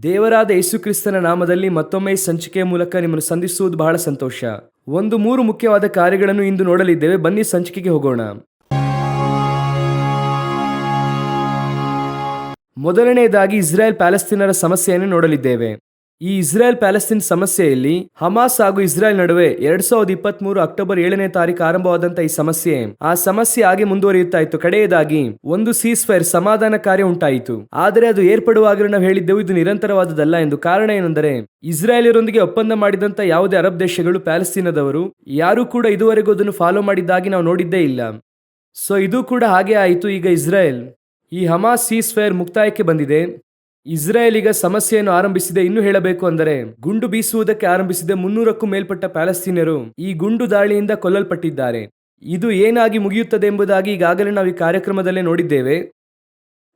ದೇವರಾದ ಯೇಸುಕ್ರಿಸ್ತನ ನಾಮದಲ್ಲಿ ಮತ್ತೊಮ್ಮೆ ಸಂಚಿಕೆ ಮೂಲಕ ನಿಮ್ಮನ್ನು ಸಂಧಿಸುವುದು ಬಹಳ ಸಂತೋಷ. ಒಂದು ಮೂರು ಮುಖ್ಯವಾದ ಕಾರ್ಯಗಳನ್ನು ಇಂದು ನೋಡಲಿದ್ದೇವೆ. ಬನ್ನಿ ಸಂಚಿಕೆಗೆ ಹೋಗೋಣ. ಮೊದಲನೆಯದಾಗಿ ಇಸ್ರಾಯೇಲ್ ಪ್ಯಾಲೆಸ್ತೀನರ ಸಮಸ್ಯೆಯನ್ನು ನೋಡಲಿದ್ದೇವೆ. ಈ ಇಸ್ರೇಲ್ ಪ್ಯಾಲೆಸ್ತೀನ್ ಸಮಸ್ಯೆಯಲ್ಲಿ ಹಮಾಸ್ ಹಾಗೂ ಇಸ್ರೇಲ್ ನಡುವೆ ಎರಡ್ ಸಾವಿರದ ಇಪ್ಪತ್ತ್ ಮೂರು ಅಕ್ಟೋಬರ್ ಏಳನೇ ತಾರೀಕು ಆರಂಭವಾದಂತಹ ಈ ಸಮಸ್ಯೆ. ಆ ಸಮಸ್ಯೆ ಹಾಗೆ ಮುಂದುವರಿಯುತ್ತಾ ಇತ್ತು ಕಡೆಯದಾಗಿ ಒಂದು ಸೀಸ್ ಫೈರ್ ಸಮಾಧಾನ ಕಾರ್ಯ ಉಂಟಾಯಿತು. ಆದರೆ ಅದು ಏರ್ಪಡುವಾಗಲೂ ನಾವು ಹೇಳಿದ್ದೆವು, ಇದು ನಿರಂತರವಾದದಲ್ಲ ಎಂದು. ಕಾರಣ ಏನೆಂದರೆ, ಇಸ್ರಾಯೇಲಿಯರೊಂದಿಗೆ ಒಪ್ಪಂದ ಮಾಡಿದಂತ ಯಾವುದೇ ಅರಬ್ ದೇಶಗಳು ಪ್ಯಾಲೆಸ್ತೀನದವರು ಯಾರೂ ಕೂಡ ಇದುವರೆಗೂ ಅದನ್ನು ಫಾಲೋ ಮಾಡಿದ್ದಾಗಿ ನಾವು ನೋಡಿದ್ದೇ ಇಲ್ಲ. ಸೊ ಇದು ಕೂಡ ಹಾಗೆ ಆಯಿತು. ಈಗ ಇಸ್ರಾಯೇಲ್ ಈ ಹಮಾಸ್ ಸೀಸ್ ಫೈರ್ ಮುಕ್ತಾಯಕ್ಕೆ ಬಂದಿದೆ. ಇಸ್ರಾಯೇಲ್ ಸಮಸ್ಯೆಯನ್ನು ಆರಂಭಿಸಿದೆ ಇನ್ನು ಹೇಳಬೇಕು ಅಂದರೆ, ಗುಂಡು ಬೀಸುವುದಕ್ಕೆ ಆರಂಭಿಸಿದ ಮುನ್ನೂರಕ್ಕೂ ಮೇಲ್ಪಟ್ಟ ಪ್ಯಾಲೆಸ್ತೀನಿಯರು ಈ ಗುಂಡು ದಾಳಿಯಿಂದ ಕೊಲ್ಲಲ್ಪಟ್ಟಿದ್ದಾರೆ. ಇದು ಏನಾಗಿ ಮುಗಿಯುತ್ತದೆ ಎಂಬುದಾಗಿ ಈಗಾಗಲೇ ನಾವು ಈ ಕಾರ್ಯಕ್ರಮದಲ್ಲೇ ನೋಡಿದ್ದೇವೆ.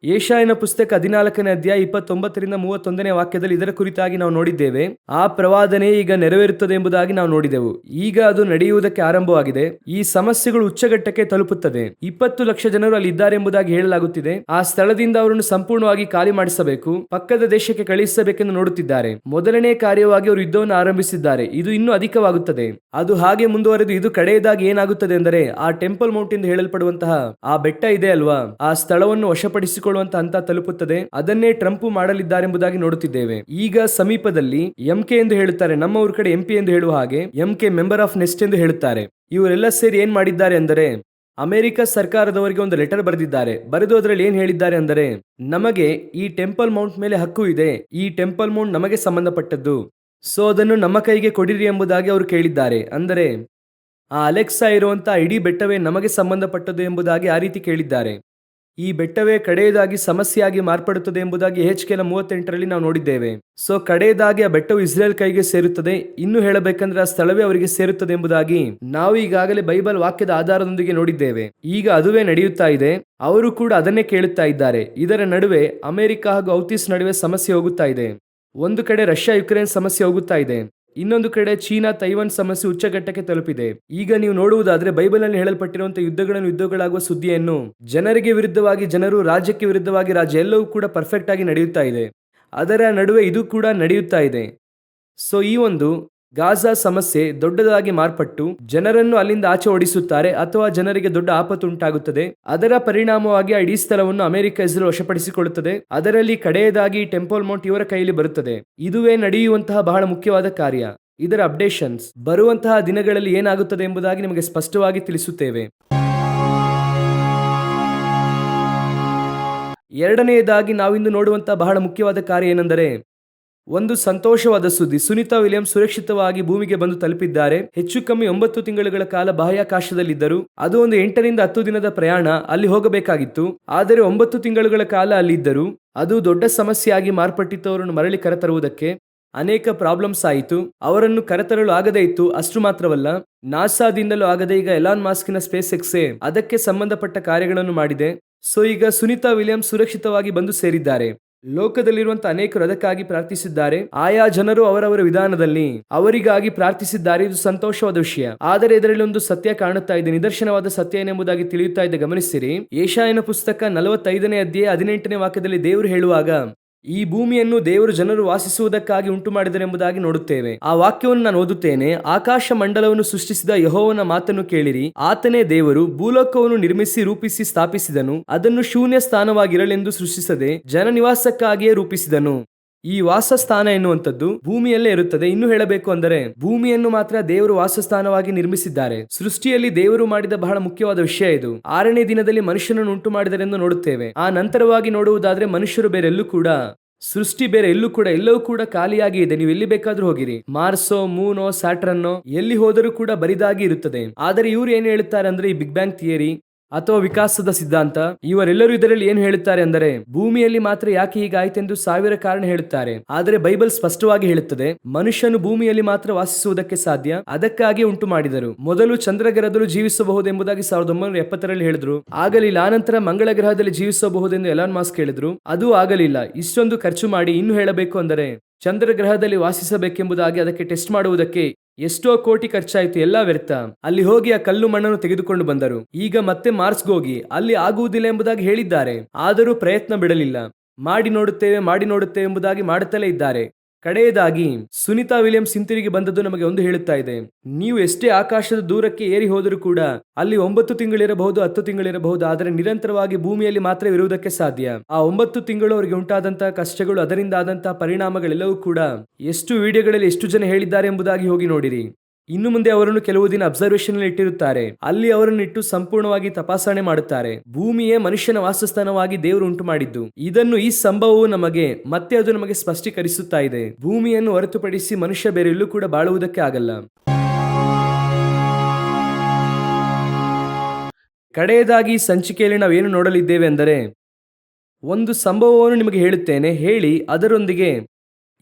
ಏಷಾಯನ ಪುಸ್ತಕ ಹದಿನಾಲ್ಕನೇ ಅಧ್ಯಾಯ ಇಪ್ಪತ್ತೊಂಬತ್ತರಿಂದ ಮೂವತ್ತೊಂದನೇ ವಾಕ್ಯದಲ್ಲಿ ಇದರ ಕುರಿತಾಗಿ ನಾವು ನೋಡಿದ್ದೇವೆ. ಆ ಪ್ರವಾದನೆ ಈಗ ನೆರವೇರುತ್ತದೆ ಎಂಬುದಾಗಿ ನಾವು ನೋಡಿದೆವು. ಈಗ ಅದು ನಡೆಯುವುದಕ್ಕೆ ಆರಂಭವಾಗಿದೆ. ಈ ಸಮಸ್ಯೆಗಳು ಉಚ್ಚಘಟ್ಟಕ್ಕೆ ತಲುಪುತ್ತದೆ. ಇಪ್ಪತ್ತು ಲಕ್ಷ ಜನರು ಅಲ್ಲಿ ಇದ್ದಾರೆ ಎಂಬುದಾಗಿ ಹೇಳಲಾಗುತ್ತಿದೆ. ಆ ಸ್ಥಳದಿಂದ ಅವರನ್ನು ಸಂಪೂರ್ಣವಾಗಿ ಖಾಲಿ ಮಾಡಿಸಬೇಕು. ಪಕ್ಕದ ದೇಶಕ್ಕೆ ಕಳುಹಿಸಬೇಕೆಂದು ನೋಡುತ್ತಿದ್ದಾರೆ. ಮೊದಲನೇ ಕಾರ್ಯವಾಗಿ ಅವರು ಯುದ್ಧವನ್ನು ಆರಂಭಿಸಿದ್ದಾರೆ. ಇದು ಇನ್ನೂ ಅಧಿಕವಾಗುತ್ತದೆ. ಅದು ಹಾಗೆ ಮುಂದುವರೆದು ಇದು ಕಡೆಯದಾಗಿ ಏನಾಗುತ್ತದೆ ಎಂದರೆ, ಆ ಟೆಂಪಲ್ ಮೌಂಟ್ ಎಂದು ಹೇಳಲ್ಪಡುವಂತಹ ಆ ಬೆಟ್ಟ ಇದೆ ಅಲ್ವಾ? ಆ ಸ್ಥಳವನ್ನು ವಶಪಡಿಸಿಕೊಳ್ಳುವಂತ ಹಂತ ತಲುಪುತ್ತದೆ. ಅದನ್ನೇ ಟ್ರಂಪ್ ಮಾಡಲಿದ್ದಾರೆಂಬುದಾಗಿ ನೋಡುತ್ತಿದ್ದೇವೆ. ಈಗ ಸಮೀಪದಲ್ಲಿ ಎಂ ಕೆ ಎಂದು ಹೇಳುತ್ತಾರೆ. ನಮ್ಮ ಊರ ಕಡೆ ಎಂಪಿ ಎಂದು ಹೇಳುವ ಹಾಗೆ M K member of nest ಎಂದು ಹೇಳುತ್ತಾರೆ. ಇವರೆಲ್ಲ ಸೇರಿ ಏನ್ ಮಾಡಿದ್ದಾರೆ ಅಂದರೆ, ಅಮೆರಿಕ ಸರ್ಕಾರದವರಿಗೆ ಒಂದು ಲೆಟರ್ ಬರೆದಿದ್ದಾರೆ. ಬರೆದು ಅದರಲ್ಲಿ ಏನ್ ಹೇಳಿದ್ದಾರೆ ಅಂದರೆ, ನಮಗೆ ಈ ಟೆಂಪಲ್ ಮೌಂಟ್ ಮೇಲೆ ಹಕ್ಕು ಇದೆ. ಈ ಟೆಂಪಲ್ ಮೌಂಟ್ ನಮಗೆ ಸಂಬಂಧಪಟ್ಟದ್ದು. ಸೊ ಅದನ್ನು ನಮ್ಮ ಕೈಗೆ ಕೊಡಿರಿ ಎಂಬುದಾಗಿ ಅವರು ಕೇಳಿದ್ದಾರೆ. ಅಂದರೆ, ಆ ಅಲೆಕ್ಸಾ ಇರುವಂತಹ ಇಡೀ ಬೆಟ್ಟವೇ ನಮಗೆ ಸಂಬಂಧಪಟ್ಟದ್ದು ಎಂಬುದಾಗಿ ಆ ರೀತಿ ಕೇಳಿದ್ದಾರೆ. ಈ ಬೆಟ್ಟವೇ ಕಡೆಯದಾಗಿ ಸಮಸ್ಯೆಯಾಗಿ ಮಾರ್ಪಡುತ್ತದೆ ಎಂಬುದಾಗಿ ಎಚ್ ಕೆಲ ಮೂವತ್ತೆಂಟರಲ್ಲಿ ನಾವು ನೋಡಿದ್ದೇವೆ. ಸೊ, ಕಡೆಯದಾಗಿ ಆ ಬೆಟ್ಟವು ಇಸ್ರೇಲ್ ಕೈಗೆ ಸೇರುತ್ತದೆ. ಇನ್ನು ಹೇಳಬೇಕಂದ್ರೆ ಆ ಸ್ಥಳವೇ ಅವರಿಗೆ ಸೇರುತ್ತದೆ ಎಂಬುದಾಗಿ ನಾವು ಈಗಾಗಲೇ ಬೈಬಲ್ ವಾಕ್ಯದ ಆಧಾರದೊಂದಿಗೆ ನೋಡಿದ್ದೇವೆ. ಈಗ ಅದುವೇ ನಡೆಯುತ್ತಾ ಇದೆ. ಅವರು ಕೂಡ ಅದನ್ನೇ ಕೇಳುತ್ತಾ ಇದ್ದಾರೆ. ಇದರ ನಡುವೆ ಅಮೆರಿಕ ಹಾಗೂ ಔತಿಸ್ ನಡುವೆ ಸಮಸ್ಯೆ ಹೋಗುತ್ತಾ ಇದೆ. ಒಂದು ಕಡೆ ರಷ್ಯಾ ಯುಕ್ರೇನ್ ಸಮಸ್ಯೆ ಹೋಗುತ್ತಾ ಇದೆ. ಇನ್ನೊಂದು ಕಡೆ ಚೀನಾ ತೈವಾನ್ ಸಮಸ್ಯೆ ಉಚ್ಚಘಟ್ಟಕ್ಕೆ ತಲುಪಿದೆ. ಈಗ ನೀವು ನೋಡುವುದಾದ್ರೆ ಬೈಬಲ್ನಲ್ಲಿ ಹೇಳಲ್ಪಟ್ಟಿರುವಂತಹ ಯುದ್ಧಗಳನ್ನು ಯುದ್ಧಗಳಾಗುವ ಸುದ್ದಿಯನ್ನು ಜನರಿಗೆ ವಿರುದ್ಧವಾಗಿ, ಜನರು ರಾಜ್ಯಕ್ಕೆ ವಿರುದ್ಧವಾಗಿ, ರಾಜ್ಯ ಎಲ್ಲವೂ ಕೂಡ ಪರ್ಫೆಕ್ಟ್ ಆಗಿ ನಡೆಯುತ್ತಾ ಇದೆ. ಅದರ ನಡುವೆ ಇದು ಕೂಡ ನಡೆಯುತ್ತಾ ಇದೆ. ಸೊ ಈ ಒಂದು ಗಾಜಾ ಸಮಸ್ಯೆ ದೊಡ್ಡದಾಗಿ ಮಾರ್ಪಟ್ಟು ಜನರನ್ನು ಅಲ್ಲಿಂದ ಆಚೆ ಓಡಿಸುತ್ತಾರೆ ಅಥವಾ ಜನರಿಗೆ ದೊಡ್ಡ ಆಪತ್ತು ಉಂಟಾಗುತ್ತದೆ ಅದರ ಪರಿಣಾಮವಾಗಿ ಇಡೀ ಸ್ಥಳವನ್ನು ಅಮೆರಿಕ ಇಸ್ರೇಲ್ ವಶಪಡಿಸಿಕೊಳ್ಳುತ್ತದೆ. ಅದರಲ್ಲಿ ಕಡೆಯದಾಗಿ ಟೆಂಪಲ್ ಮೌಂಟ್ ಇವರ ಕೈಯಲ್ಲಿ ಬರುತ್ತದೆ. ಇದುವೇ ನಡೆಯುವಂತಹ ಬಹಳ ಮುಖ್ಯವಾದ ಕಾರ್ಯ. ಇದರ ಅಪ್ಡೇಷನ್ಸ್. ಬರುವಂತಹ ದಿನಗಳಲ್ಲಿ ಏನಾಗುತ್ತದೆ ಎಂಬುದಾಗಿ ನಿಮಗೆ ಸ್ಪಷ್ಟವಾಗಿ ತಿಳಿಸುತ್ತೇವೆ. ಎರಡನೆಯದಾಗಿ ನಾವಿಂದು ನೋಡುವಂತಹ ಬಹಳ ಮುಖ್ಯವಾದ ಕಾರ್ಯ ಏನೆಂದರೆ ಒಂದು ಸಂತೋಷವಾದ ಸುದ್ದಿ. ಸುನಿತಾ ವಿಲಿಯಂ ಸುರಕ್ಷಿತವಾಗಿ ಭೂಮಿಗೆ ಬಂದು ತಲುಪಿದ್ದಾರೆ. ಹೆಚ್ಚು ಕಮ್ಮಿ ಒಂಬತ್ತು ತಿಂಗಳುಗಳ ಕಾಲ ಬಾಹ್ಯಾಕಾಶದಲ್ಲಿದ್ದರು. ಅದು ಒಂದು ಎಂಟರಿಂದ ಹತ್ತು ದಿನದ ಪ್ರಯಾಣ, ಅಲ್ಲಿ ಹೋಗಬೇಕಾಗಿತ್ತು. ಆದರೆ ಒಂಬತ್ತು ತಿಂಗಳುಗಳ ಕಾಲ ಅಲ್ಲಿದ್ದರು. ಅದು ದೊಡ್ಡ ಸಮಸ್ಯೆಯಾಗಿ ಮಾರ್ಪಟ್ಟಿತ್ತು ಅವರನ್ನು ಮರಳಿ ಕರೆತರುವುದಕ್ಕೆ ಅನೇಕ ಪ್ರಾಬ್ಲಮ್ಸ್ ಆಯಿತು. ಅವರನ್ನು ಕರೆತರಲು ಆಗದೇ ಇತ್ತು. ಅಷ್ಟು ಮಾತ್ರವಲ್ಲ, ನಾಸಾದಿಂದಲೂ ಆಗದೆ ಈಗ ಎಲಾನ್ ಮಾಸ್ಕಿನ ಸ್ಪೇಸ್ ಎಕ್ಸೆ ಅದಕ್ಕೆ ಸಂಬಂಧಪಟ್ಟ ಕಾರ್ಯಗಳನ್ನು ಮಾಡಿದೆ. ಸೊ ಈಗ ಸುನಿತಾ ವಿಲಿಯಂ ಸುರಕ್ಷಿತವಾಗಿ ಬಂದು ಸೇರಿದ್ದಾರೆ. ಲೋಕದಲ್ಲಿರುವಂತಹ ಅನೇಕರು ಅದಕ್ಕಾಗಿ ಪ್ರಾರ್ಥಿಸಿದ್ದಾರೆ. ಆಯಾ ಜನರು ಅವರವರ ವಿಧಾನದಲ್ಲಿ ಅವರಿಗಾಗಿ ಪ್ರಾರ್ಥಿಸಿದ್ದಾರೆ. ಇದು ಸಂತೋಷವಾದ ವಿಷಯ. ಆದರೆ ಇದರಲ್ಲಿ ಒಂದು ಸತ್ಯ ಕಾಣುತ್ತಾ ಇದೆ. ನಿದರ್ಶನವಾದ ಸತ್ಯ ಏನೆಂಬುದಾಗಿ ತಿಳಿಯುತ್ತಾ ಇದೆ. ಗಮನಿಸಿರಿ. ಏಷಾಯನ ಪುಸ್ತಕ ನಲವತ್ತೈದನೇ ಅಧ್ಯಾಯ ಹದಿನೆಂಟನೇ ವಾಕ್ಯದಲ್ಲಿ ದೇವರು ಹೇಳುವಾಗ ಈ ಭೂಮಿಯನ್ನು ದೇವರು ಜನರು ವಾಸಿಸುವುದಕ್ಕಾಗಿ ಉಂಟು ಮಾಡಿದರೆಂಬುದಾಗಿ ನೋಡುತ್ತೇವೆ. ಆ ವಾಕ್ಯವನ್ನು ನಾನು ಓದುತ್ತೇನೆ. ಆಕಾಶ ಮಂಡಲವನ್ನು ಸೃಷ್ಟಿಸಿದ ಯಹೋವನ ಮಾತನ್ನು ಕೇಳಿರಿ. ಆತನೇ ದೇವರು ಭೂಲೋಕವನ್ನು ನಿರ್ಮಿಸಿ ರೂಪಿಸಿ ಸ್ಥಾಪಿಸಿದನು. ಅದನ್ನು ಶೂನ್ಯ ಸ್ಥಾನವಾಗಿರಲೆಂದು ಸೃಷ್ಟಿಸದೆ ಜನ ನಿವಾಸಕ್ಕಾಗಿಯೇ ರೂಪಿಸಿದನು. ಈ ವಾಸಸ್ಥಾನ ಎನ್ನುವಂಥದ್ದು ಭೂಮಿಯಲ್ಲೇ ಇರುತ್ತದೆ. ಇನ್ನು ಹೇಳಬೇಕು ಅಂದರೆ ಭೂಮಿಯನ್ನು ಮಾತ್ರ ದೇವರು ವಾಸಸ್ಥಾನವಾಗಿ ನಿರ್ಮಿಸಿದ್ದಾರೆ. ಸೃಷ್ಟಿಯಲ್ಲಿ ದೇವರು ಮಾಡಿದ ಬಹಳ ಮುಖ್ಯವಾದ ವಿಷಯ ಇದು. ಆರನೇ ದಿನದಲ್ಲಿ ಮನುಷ್ಯನನ್ನು ಉಂಟು ಮಾಡಿದರೆಂದು ನೋಡುತ್ತೇವೆ. ಆ ನಂತರವಾಗಿ ನೋಡುವುದಾದ್ರೆ ಮನುಷ್ಯರು ಬೇರೆಲ್ಲೂ ಕೂಡ, ಸೃಷ್ಟಿ ಬೇರೆ ಎಲ್ಲೂ ಕೂಡ, ಎಲ್ಲವೂ ಕೂಡ ಖಾಲಿಯಾಗಿ ಇದೆ. ನೀವು ಎಲ್ಲಿ ಬೇಕಾದ್ರೂ ಹೋಗಿರಿ. ಮಾರ್ಸೋ, ಮೂನೋ ಸ್ಯಾಟ್ರನ್ನೋ ಎಲ್ಲಿ ಹೋದರೂ ಕೂಡ ಬರಿದಾಗಿ ಇರುತ್ತದೆ. ಆದರೆ ಇವ್ರು ಏನ್ ಹೇಳುತ್ತಾರೆ ಅಂದ್ರೆ ಈ ಬಿಗ್ ಬ್ಯಾಂಗ್ ಥಿಯರಿ ಅಥವಾ ವಿಕಾಸದ ಸಿದ್ಧಾಂತ? ಇವರೆಲ್ಲರೂ ಇದರಲ್ಲಿ ಏನು ಹೇಳುತ್ತಾರೆ ಅಂದರೆ, ಭೂಮಿಯಲ್ಲಿ ಮಾತ್ರ ಯಾಕೆ ಹೀಗಾಯಿತೆಂದು ಸಾವಿರ ಕಾರಣ ಹೇಳುತ್ತಾರೆ. ಆದರೆ ಬೈಬಲ್ ಸ್ಪಷ್ಟವಾಗಿ ಹೇಳುತ್ತದೆ, ಮನುಷ್ಯನು ಭೂಮಿಯಲ್ಲಿ ಮಾತ್ರ ವಾಸಿಸುವುದಕ್ಕೆ ಸಾಧ್ಯ, ಅದಕ್ಕಾಗಿ ಉಂಟು ಮಾಡಿದರು ಮೊದಲು ಚಂದ್ರಗ್ರಹದಲ್ಲೂ ಜೀವಿಸಬಹುದು ಎಂಬುದಾಗಿ ಸಾವಿರದ ಒಂಬೈನೂರ ಎಪ್ಪತ್ತರಲ್ಲಿ ಹೇಳಿದ್ರು. ಆಗಲಿಲ್ಲ ಆನಂತರ ಮಂಗಳ ಗ್ರಹದಲ್ಲಿ ಜೀವಿಸಬಹುದೆಂದು ಎಲಾನ್ ಮಾಸ್ಕ್ ಹೇಳಿದ್ರು ಅದು ಆಗಲಿಲ್ಲ, ಇಷ್ಟೊಂದು ಖರ್ಚು ಮಾಡಿ ಇನ್ನು ಹೇಳಬೇಕು ಅಂದರೆ ಚಂದ್ರಗ್ರಹದಲ್ಲಿ ವಾಸಿಸಬೇಕೆಂಬುದಾಗಿ ಅದಕ್ಕೆ ಟೆಸ್ಟ್ ಮಾಡುವುದಕ್ಕೆ ಎಷ್ಟೋ ಕೋಟಿ ಖರ್ಚಾಯಿತು, ಎಲ್ಲ ವ್ಯರ್ಥ. ಅಲ್ಲಿ ಹೋಗಿ ಆ ಕಲ್ಲು ಮಣ್ಣನ್ನು ತೆಗೆದುಕೊಂಡು ಬಂದರು. ಈಗ ಮತ್ತೆ ಮಾರ್ಸ್ಗೆ ಹೋಗಿ, ಅಲ್ಲಿ ಆಗುವುದಿಲ್ಲ ಎಂಬುದಾಗಿ ಹೇಳಿದ್ದಾರೆ. ಆದರೂ ಪ್ರಯತ್ನ ಬಿಡಲಿಲ್ಲ. ಮಾಡಿ ನೋಡುತ್ತೇವೆ ಮಾಡಿ ನೋಡುತ್ತೇವೆ ಎಂಬುದಾಗಿ ಮಾಡುತ್ತಲೇ ಇದ್ದಾರೆ. ಕಡೆಯದಾಗಿ ಸುನಿತಾ ವಿಲಿಯಮ್ಸ್ ಹಿಂತಿರುಗಿ ಬಂದದ್ದು ನಮಗೆ ಒಂದು ಹೇಳುತ್ತಾ ಇದೆ. ನೀವು ಎಷ್ಟೇ ಆಕಾಶದ ದೂರಕ್ಕೆ ಏರಿ ಹೋದರೂ ಕೂಡ ಅಲ್ಲಿ ಒಂಬತ್ತು ತಿಂಗಳಿರಬಹುದು ಹತ್ತು ತಿಂಗಳಿರಬಹುದು ಆದರೆ ನಿರಂತರವಾಗಿ ಭೂಮಿಯಲ್ಲಿ ಮಾತ್ರ ಇರುವುದಕ್ಕೆ ಸಾಧ್ಯ. ಆ ಒಂಬತ್ತು ತಿಂಗಳು ಅವರಿಗೆ ಉಂಟಾದಂತಹ ಕಷ್ಟಗಳು, ಅದರಿಂದ ಆದಂತಹ ಪರಿಣಾಮಗಳೆಲ್ಲವೂ ಕೂಡ ಎಷ್ಟು ವಿಡಿಯೋಗಳಲ್ಲಿ ಎಷ್ಟು ಜನ ಹೇಳಿದ್ದಾರೆ ಎಂಬುದಾಗಿ ಹೋಗಿ ನೋಡಿರಿ. ಇನ್ನು ಮುಂದೆ ಅವರನ್ನು ಕೆಲವು ದಿನ ಅಬ್ಸರ್ವೇಷನ್ ಇಟ್ಟಿರುತ್ತಾರೆ. ಅಲ್ಲಿ ಅವರನ್ನು ಇಟ್ಟು ಸಂಪೂರ್ಣವಾಗಿ ತಪಾಸಣೆ ಮಾಡುತ್ತಾರೆ. ಭೂಮಿಯೇ ಮನುಷ್ಯನ ವಾಸಸ್ಥಾನವಾಗಿ ದೇವರು ಉಂಟು ಮಾಡಿದ್ದು ಇದನ್ನು ಈ ಸಂಭವವು ನಮಗೆ, ಮತ್ತೆ ಅದು ನಮಗೆ ಸ್ಪಷ್ಟೀಕರಿಸುತ್ತಾ ಇದೆ. ಭೂಮಿಯನ್ನು ಹೊರತುಪಡಿಸಿ ಮನುಷ್ಯ ಬೇರೆಲ್ಲೂ ಕೂಡ ಬಾಳುವುದಕ್ಕೆ ಆಗಲ್ಲ. ಕಡೆಯದಾಗಿ ಸಂಚಿಕೆಯಲ್ಲಿ ನಾವೇನು ನೋಡಲಿದ್ದೇವೆ ಅಂದರೆ, ಒಂದು ಸಂಭವವನ್ನು ನಿಮಗೆ ಹೇಳುತ್ತೇನೆ. ಹೇಳಿ, ಅದರೊಂದಿಗೆ,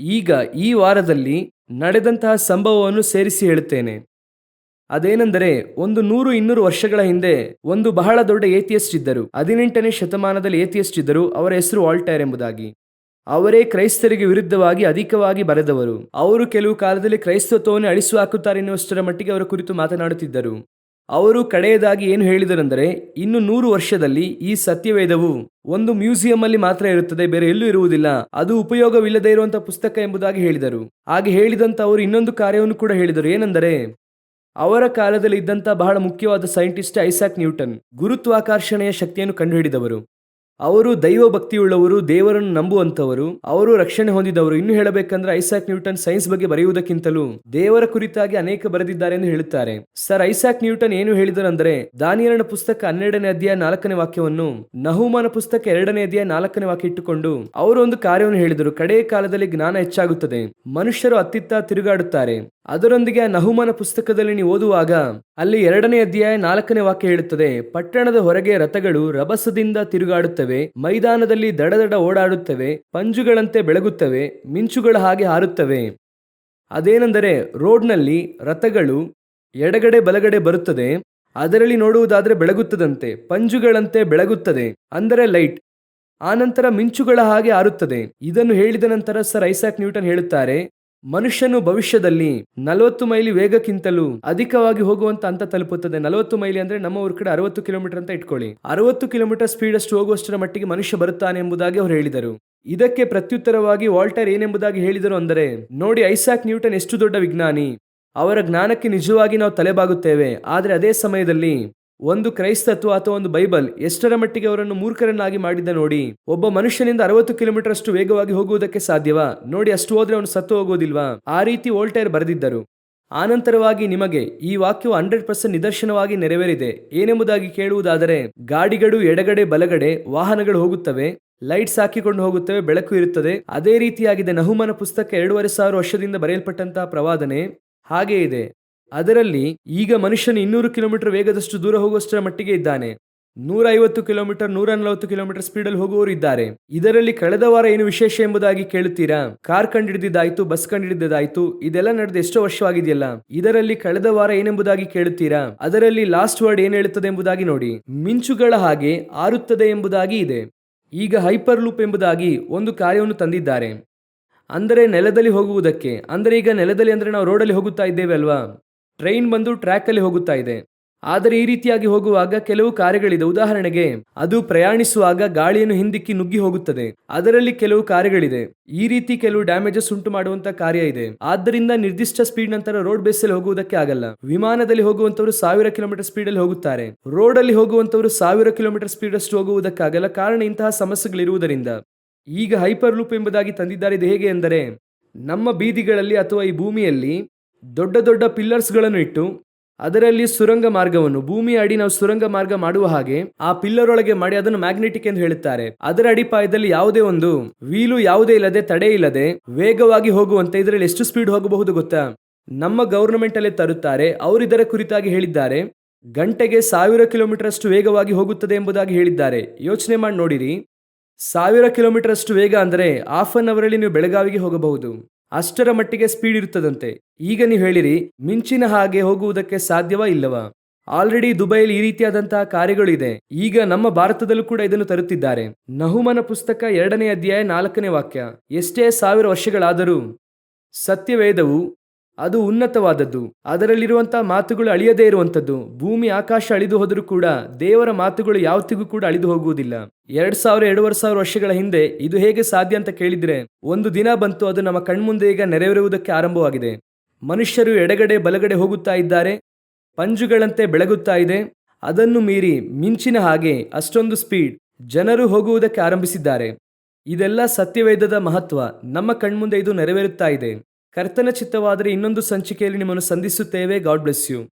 ಈಗ ಈ ವಾರದಲ್ಲಿ ನಡೆದಂತಹ ಸಂಭವವನ್ನು ಸೇರಿಸಿ ಹೇಳುತ್ತೇನೆ. ಅದೇನೆಂದರೆ, ಒಂದು ನೂರು ಇನ್ನೂರು ವರ್ಷಗಳ ಹಿಂದೆ ಒಂದು ಬಹಳ ದೊಡ್ಡ ಏತಿಯಸ್ಟ್ ಇದ್ದರು. ಹದಿನೆಂಟನೇ ಶತಮಾನದಲ್ಲಿ ಏತಿಯಸ್ಟ್ ಇದ್ದರು, ಅವರ ಹೆಸರು ವಾಲ್ಟೈರ್ ಎಂಬುದಾಗಿ. ಅವರೇ ಕ್ರೈಸ್ತರಿಗೆ ವಿರುದ್ಧವಾಗಿ ಅಧಿಕವಾಗಿ ಬರೆದವರು. ಅವರು ಕೆಲವು ಕಾಲದಲ್ಲಿ ಕ್ರೈಸ್ತತ್ವವನ್ನು ಅಳಿಸುವ ಹಾಕುತ್ತಾರೆ ಎನ್ನುವಷ್ಟರ ಮಟ್ಟಿಗೆ ಅವರ ಕುರಿತು ಮಾತನಾಡುತ್ತಿದ್ದರು. ಅವರು ಕಡೆಯದಾಗಿ ಏನು ಹೇಳಿದರೆಂದರೆ, ಇನ್ನು ನೂರು ವರ್ಷದಲ್ಲಿ ಈ ಸತ್ಯವೇದವು ಒಂದು ಮ್ಯೂಸಿಯಂ ಅಲ್ಲಿ ಮಾತ್ರ ಇರುತ್ತದೆ, ಬೇರೆ ಎಲ್ಲೂ ಇರುವುದಿಲ್ಲ. ಅದು ಉಪಯೋಗವಿಲ್ಲದೆ ಇರುವಂತಹ ಪುಸ್ತಕ ಎಂಬುದಾಗಿ ಹೇಳಿದರು. ಹಾಗೆ ಹೇಳಿದಂತ ಅವರು ಇನ್ನೊಂದು ಕಾರ್ಯವನ್ನು ಕೂಡ ಹೇಳಿದರು. ಏನೆಂದರೆ, ಅವರ ಕಾಲದಲ್ಲಿ ಇದ್ದಂತ ಬಹಳ ಮುಖ್ಯವಾದ ಸೈಂಟಿಸ್ಟ್ ಐಸಾಕ್ ನ್ಯೂಟನ್ ಗುರುತ್ವಾಕರ್ಷಣೆಯ ಶಕ್ತಿಯನ್ನು ಕಂಡುಹಿಡಿದವರು. ಅವರು ದೈವ ಭಕ್ತಿಯುಳ್ಳವರು ದೇವರನ್ನು ನಂಬುವಂತವರು ಅವರು ರಕ್ಷಣೆ ಹೊಂದಿದವರು. ಇನ್ನು ಹೇಳಬೇಕಂದ್ರೆ ಐಸಾಕ್ ನ್ಯೂಟನ್ ಸೈನ್ಸ್ ಬಗ್ಗೆ ಬರೆಯುವುದಕ್ಕಿಂತಲೂ ದೇವರ ಕುರಿತಾಗಿ ಅನೇಕ ಬರೆದಿದ್ದಾರೆ ಎಂದು ಹೇಳುತ್ತಾರೆ. ಸರ್ ಐಸಾಕ್ ನ್ಯೂಟನ್ ಏನು ಹೇಳಿದರಂದ್ರೆ ದಾನಿಯರನ ಪುಸ್ತಕ ಹನ್ನೆರಡನೇ ಅಧ್ಯಾಯ ನಾಲ್ಕನೇ ವಾಕ್ಯವನ್ನು ನಹುಮಾನ ಪುಸ್ತಕ ಎರಡನೇ ಅಧ್ಯಾಯ ನಾಲ್ಕನೇ ವಾಕ್ಯ ಇಟ್ಟುಕೊಂಡು ಅವರು ಒಂದು ಕಾರ್ಯವನ್ನು ಹೇಳಿದರು. ಕಡೆಯ ಕಾಲದಲ್ಲಿ ಜ್ಞಾನ ಹೆಚ್ಚಾಗುತ್ತದೆ. ಮನುಷ್ಯರು ಅತ್ತಿತ್ತ ತಿರುಗಾಡುತ್ತಾರೆ. ಅದರೊಂದಿಗೆ ನಹುಮನ ಪುಸ್ತಕದಲ್ಲಿ ನೀವು ಓದುವಾಗ ಅಲ್ಲಿ ಎರಡನೇ ಅಧ್ಯಾಯ ನಾಲ್ಕನೇ ವಾಕ್ಯ ಹೇಳುತ್ತದೆ, ಪಟ್ಟಣದ ಹೊರಗೆ ರಥಗಳು ರಭಸದಿಂದ ತಿರುಗಾಡುತ್ತವೆ, ಮೈದಾನದಲ್ಲಿ ದಡದಡ ಓಡಾಡುತ್ತವೆ, ಪಂಜುಗಳಂತೆ ಬೆಳಗುತ್ತವೆ, ಮಿಂಚುಗಳ ಹಾಗೆ ಹಾರುತ್ತವೆ. ಅದೇನೆಂದರೆ ರೋಡ್ನಲ್ಲಿ ರಥಗಳು ಎಡಗಡೆ ಬಲಗಡೆ ಬರುತ್ತದೆ, ಅದರಲ್ಲಿ ನೋಡುವುದಾದರೆ ಬೆಳಗುತ್ತದಂತೆ, ಪಂಜುಗಳಂತೆ ಬೆಳಗುತ್ತದೆ, ಅಂದರೆ ಲೈಟ್. ಆನಂತರ ಮಿಂಚುಗಳ ಹಾಗೆ ಹಾರುತ್ತದೆ. ಇದನ್ನು ಹೇಳಿದ ನಂತರ ಸರ್ ಐಸಾಕ್ ನ್ಯೂಟನ್ ಹೇಳುತ್ತಾರೆ ಮನುಷ್ಯನು ಭವಿಷ್ಯದಲ್ಲಿ ನಲವತ್ತು ಮೈಲಿ ವೇಗಕ್ಕಿಂತಲೂ ಅಧಿಕವಾಗಿ ಹೋಗುವಂತ ಅಂತ ತಲುಪುತ್ತದೆ. ನಲವತ್ತು ಮೈಲಿ ಅಂದ್ರೆ ನಮ್ಮ ಊರ ಕಡೆ ಅರವತ್ತು ಕಿಲೋಮೀಟರ್ ಅಂತ ಇಟ್ಕೊಳ್ಳಿ. ಅರವತ್ತು ಕಿಲೋಮೀಟರ್ ಸ್ಪೀಡ್ ಅಷ್ಟು ಹೋಗುವಷ್ಟರ ಮಟ್ಟಿಗೆ ಮನುಷ್ಯ ಬರುತ್ತಾನೆ ಎಂಬುದಾಗಿ ಅವರು ಹೇಳಿದರು. ಇದಕ್ಕೆ ಪ್ರತ್ಯುತ್ತರವಾಗಿ ವಾಲ್ಟರ್ ಏನೆಂಬುದಾಗಿ ಹೇಳಿದರು ಅಂದರೆ, ನೋಡಿ ಐಸಾಕ್ ನ್ಯೂಟನ್ ಎಷ್ಟು ದೊಡ್ಡ ವಿಜ್ಞಾನಿ. ಅವರ ಜ್ಞಾನಕ್ಕೆ ನಿಜವಾಗಿ ನಾವು ತಲೆಬಾಗುತ್ತೇವೆ. ಆದರೆ ಅದೇ ಸಮಯದಲ್ಲಿ ಒಂದು ಕ್ರೈಸ್ತತ್ವ ಅಥವಾ ಒಂದು ಬೈಬಲ್ ಎಷ್ಟರ ಮಟ್ಟಿಗೆ ಅವರನ್ನು ಮೂರ್ಖರನ್ನಾಗಿ ಮಾಡಿದ್ದ ನೋಡಿ, ಒಬ್ಬ ಮನುಷ್ಯನಿಂದ ಅರವತ್ತು ಕಿಲೋಮೀಟರ್ ಅಷ್ಟು ವೇಗವಾಗಿ ಹೋಗುವುದಕ್ಕೆ ಸಾಧ್ಯವಾ? ನೋಡಿ, ಅಷ್ಟು ಹೋದ್ರೆ ಅವನು ಸತ್ತು ಹೋಗೋದಿಲ್ವಾ? ಆ ರೀತಿ ವೋಲ್ಟೇರ್ ಬರೆದಿದ್ದರು. ಆನಂತರವಾಗಿ ನಿಮಗೆ ಈ ವಾಕ್ಯವು ಹಂಡ್ರೆಡ್ ಪರ್ಸೆಂಟ್ ನಿದರ್ಶನವಾಗಿ ನೆರವೇರಿದೆ. ಏನೆಂಬುದಾಗಿ ಕೇಳುವುದಾದರೆ, ಗಾಡಿಗಳು ಎಡಗಡೆ ಬಲಗಡೆ ವಾಹನಗಳು ಹೋಗುತ್ತವೆ, ಲೈಟ್ಸ್ ಹಾಕಿಕೊಂಡು ಹೋಗುತ್ತವೆ, ಬೆಳಕು ಇರುತ್ತದೆ. ಅದೇ ರೀತಿಯಾಗಿದೆ ನಹುಮನ ಪುಸ್ತಕ ಎರಡೂವರೆ ಸಾವಿರ ವರ್ಷದಿಂದ ಬರೆಯಲ್ಪಟ್ಟಂತಹ ಪ್ರವಾದನೆ. ಹಾಗೇ ಇದೆ. ಅದರಲ್ಲಿ ಈಗ ಮನುಷ್ಯನು ಇನ್ನೂರು ಕಿಲೋಮೀಟರ್ ವೇಗದಷ್ಟು ದೂರ ಹೋಗುವಷ್ಟರ ಮಟ್ಟಿಗೆ ಇದ್ದಾನೆ. ನೂರ ಐವತ್ತು ಕಿಲೋಮೀಟರ್ ನೂರ ನಲವತ್ತು ಕಿಲೋಮೀಟರ್ ಸ್ಪೀಡಲ್ಲಿ ಹೋಗುವವರು ಇದ್ದಾರೆ. ಇದರಲ್ಲಿ ಕಳೆದ ವಾರ ಏನು ವಿಶೇಷ ಎಂಬುದಾಗಿ ಕೇಳುತ್ತೀರಾ? ಕಾರ್ ಕಂಡಿಡಿದಾಯ್ತು ಬಸ್ ಕಂಡಿಡಿದಾಯ್ತು ಇದೆಲ್ಲ ನಡೆದು ಎಷ್ಟೋ ವರ್ಷವಾಗಿದೆಯಲ್ಲ. ಇದರಲ್ಲಿ ಕಳೆದ ವಾರ ಏನೆಂಬುದಾಗಿ ಕೇಳುತ್ತೀರಾ? ಅದರಲ್ಲಿ ಲಾಸ್ಟ್ ವರ್ಡ್ ಏನು ಹೇಳುತ್ತದೆ ಎಂಬುದಾಗಿ ನೋಡಿ. ಮಿಂಚುಗಳ ಹಾಗೆ ಆರುತ್ತದೆ ಎಂಬುದಾಗಿ ಇದೆ. ಈಗ ಹೈಪರ್ ಲೂಪ್ ಎಂಬುದಾಗಿ ಒಂದು ಕಾರ್ಯವನ್ನು ತಂದಿದ್ದಾರೆ. ಅಂದರೆ ನೆಲದಲ್ಲಿ ಹೋಗುವುದಕ್ಕೆ. ಅಂದರೆ ಈಗ ನೆಲದಲ್ಲಿ ಅಂದರೆ ನಾವು ರೋಡಲ್ಲಿ ಹೋಗುತ್ತಾ ಇದ್ದೇವೆ ಅಲ್ವಾ? ಟ್ರೈನ್ ಬಂದು ಟ್ರ್ಯಾಕ್ ಅಲ್ಲಿ ಹೋಗುತ್ತಾ ಇದೆ. ಆದರೆ ಈ ರೀತಿಯಾಗಿ ಹೋಗುವಾಗ ಕೆಲವು ಕಾರ್ಯಗಳಿದೆ ಉದಾಹರಣೆಗೆ, ಅದು ಪ್ರಯಾಣಿಸುವಾಗ ಗಾಳಿಯನ್ನು ಹಿಂದಿಕ್ಕಿ ನುಗ್ಗಿ ಹೋಗುತ್ತದೆ. ಅದರಲ್ಲಿ ಕೆಲವು ಕಾರ್ಯಗಳಿದೆ ಈ ರೀತಿ ಕೆಲವು ಡ್ಯಾಮೇಜಸ್ ಉಂಟು ಮಾಡುವಂತ ಕಾರ್ಯ ಇದೆ. ಆದ್ದರಿಂದ ನಿರ್ದಿಷ್ಟ ಸ್ಪೀಡ್ ನಂತರ ರೋಡ್ ಬೇಸ್ ಅಲ್ಲಿ ಹೋಗುವುದಕ್ಕೆ ಆಗಲ್ಲ. ವಿಮಾನದಲ್ಲಿ ಹೋಗುವಂತವರು ಸಾವಿರ ಕಿಲೋಮೀಟರ್ ಸ್ಪೀಡ್ ಅಲ್ಲಿ ಹೋಗುತ್ತಾರೆ. ರೋಡ್ ಅಲ್ಲಿ ಹೋಗುವಂತವರು ಸಾವಿರ ಕಿಲೋಮೀಟರ್ ಸ್ಪೀಡ್ ಅಷ್ಟು ಹೋಗುವುದಕ್ಕಾಗಲ್ಲ. ಕಾರಣ ಇಂತಹ ಸಮಸ್ಯೆಗಳಿರುವುದರಿಂದ. ಈಗ ಹೈಪರ್ ಲೂಪ್ ಎಂಬುದಾಗಿ ತಂದಿದ್ದಾರೆ. ಇದು ಹೇಗೆ ಎಂದರೆ ನಮ್ಮ ಬೀದಿಗಳಲ್ಲಿ ಅಥವಾ ಈ ಭೂಮಿಯಲ್ಲಿ ದೊಡ್ಡ ದೊಡ್ಡ ಪಿಲ್ಲರ್ಸ್ಗಳನ್ನು ಇಟ್ಟು ಅದರಲ್ಲಿ ಸುರಂಗ ಮಾರ್ಗವನ್ನು, ಭೂಮಿ ಅಡಿ ನಾವು ಸುರಂಗ ಮಾರ್ಗ ಮಾಡುವ ಹಾಗೆ ಆ ಪಿಲ್ಲರ್ ಒಳಗೆ ಮಾಡಿ ಅದನ್ನು ಮ್ಯಾಗ್ನೆಟಿಕ್ ಎಂದು ಹೇಳುತ್ತಾರೆ. ಅದರ ಅಡಿಪಾಯದಲ್ಲಿ ಯಾವುದೇ ಒಂದು ವೀಲು ಯಾವುದೇ ಇಲ್ಲದೆ ತಡೆ ಇಲ್ಲದೆ ವೇಗವಾಗಿ ಹೋಗುವಂತೆ ಇದರಲ್ಲಿ ಎಷ್ಟು ಸ್ಪೀಡ್ ಹೋಗಬಹುದು ಗೊತ್ತಾ? ನಮ್ಮ ಗವರ್ನಮೆಂಟ್ ಅಲ್ಲೇ ತರುತ್ತಾರೆ. ಅವರು ಇದರ ಕುರಿತಾಗಿ ಹೇಳಿದ್ದಾರೆ. ಗಂಟೆಗೆ ಸಾವಿರ ಕಿಲೋಮೀಟರ್ ಅಷ್ಟು ವೇಗವಾಗಿ ಹೋಗುತ್ತದೆ ಎಂಬುದಾಗಿ ಹೇಳಿದ್ದಾರೆ. ಯೋಚನೆ ಮಾಡಿ ನೋಡಿರಿ. ಸಾವಿರ ಕಿಲೋಮೀಟರ್ ಅಷ್ಟು ವೇಗ ಅಂದರೆ ಹಾಫ್ ಅನ್ ಅವರಲ್ಲಿ ನೀವು ಬೆಳಗಾವಿಗೆ ಹೋಗಬಹುದು. ಅಷ್ಟರ ಮಟ್ಟಿಗೆ ಸ್ಪೀಡ್ ಇರುತ್ತದಂತೆ ಈಗ ನೀವು ಹೇಳಿರಿ, ಮಿಂಚಿನ ಹಾಗೆ ಹೋಗುವುದಕ್ಕೆ ಸಾಧ್ಯವಾ ಇಲ್ಲವಾ? ಆಲ್ರೆಡಿ ದುಬೈಯಲ್ಲಿ ಈ ರೀತಿಯಾದಂತಹ ಕಾರ್ಯಗಳಿದೆ. ಈಗ ನಮ್ಮ ಭಾರತದಲ್ಲೂ ಕೂಡ ಇದನ್ನು ತರುತ್ತಿದ್ದಾರೆ. ನಹುಮನ ಪುಸ್ತಕ ಎರಡನೇ ಅಧ್ಯಾಯ ನಾಲ್ಕನೇ ವಾಕ್ಯ. ಎಷ್ಟೇ ಸಾವಿರ ವರ್ಷಗಳಾದರೂ ಸತ್ಯವೇದವು ಅದು ಉನ್ನತವಾದದ್ದು. ಅದರಲ್ಲಿರುವಂತಹ ಮಾತುಗಳು ಅಳಿಯದೇ ಇರುವಂತದ್ದು ಭೂಮಿ ಆಕಾಶ ಅಳಿದು ಹೋದರೂ ಕೂಡ ದೇವರ ಮಾತುಗಳು ಯಾವತ್ತಿಗೂ ಕೂಡ ಅಳಿದು ಹೋಗುವುದಿಲ್ಲ. ಎರಡ್ ಸಾವಿರ ಎರಡೂವರೆ ಸಾವಿರ ವರ್ಷಗಳ ಹಿಂದೆ ಇದು ಹೇಗೆ ಸಾಧ್ಯ ಅಂತ ಕೇಳಿದ್ರೆ, ಒಂದು ದಿನ ಬಂತು ಅದು ನಮ್ಮ ಕಣ್ಮುಂದೆ ಈಗ ನೆರವೇರುವುದಕ್ಕೆ ಆರಂಭವಾಗಿದೆ. ಮನುಷ್ಯರು ಎಡಗಡೆ ಬಲಗಡೆ ಹೋಗುತ್ತಾ ಇದ್ದಾರೆ, ಪಂಜುಗಳಂತೆ ಬೆಳಗುತ್ತಾ ಇದೆ. ಅದನ್ನು ಮೀರಿ ಮಿಂಚಿನ ಹಾಗೆ ಅಷ್ಟೊಂದು ಸ್ಪೀಡ್ ಜನರು ಹೋಗುವುದಕ್ಕೆ ಆರಂಭಿಸಿದ್ದಾರೆ. ಇದೆಲ್ಲ ಸತ್ಯವೇದದ ಮಹತ್ವ. ನಮ್ಮ ಕಣ್ಮುಂದೆ ಇದು ನೆರವೇರುತ್ತಾ ಇದೆ. ಕರ್ತನ ಚಿತ್ತವಾದರೆ ಇನ್ನೊಂದು ಸಂಚಿಕೆಯಲ್ಲಿ ನಿಮ್ಮನ್ನು ಸಂಧಿಸುತ್ತೇವೆ. God bless you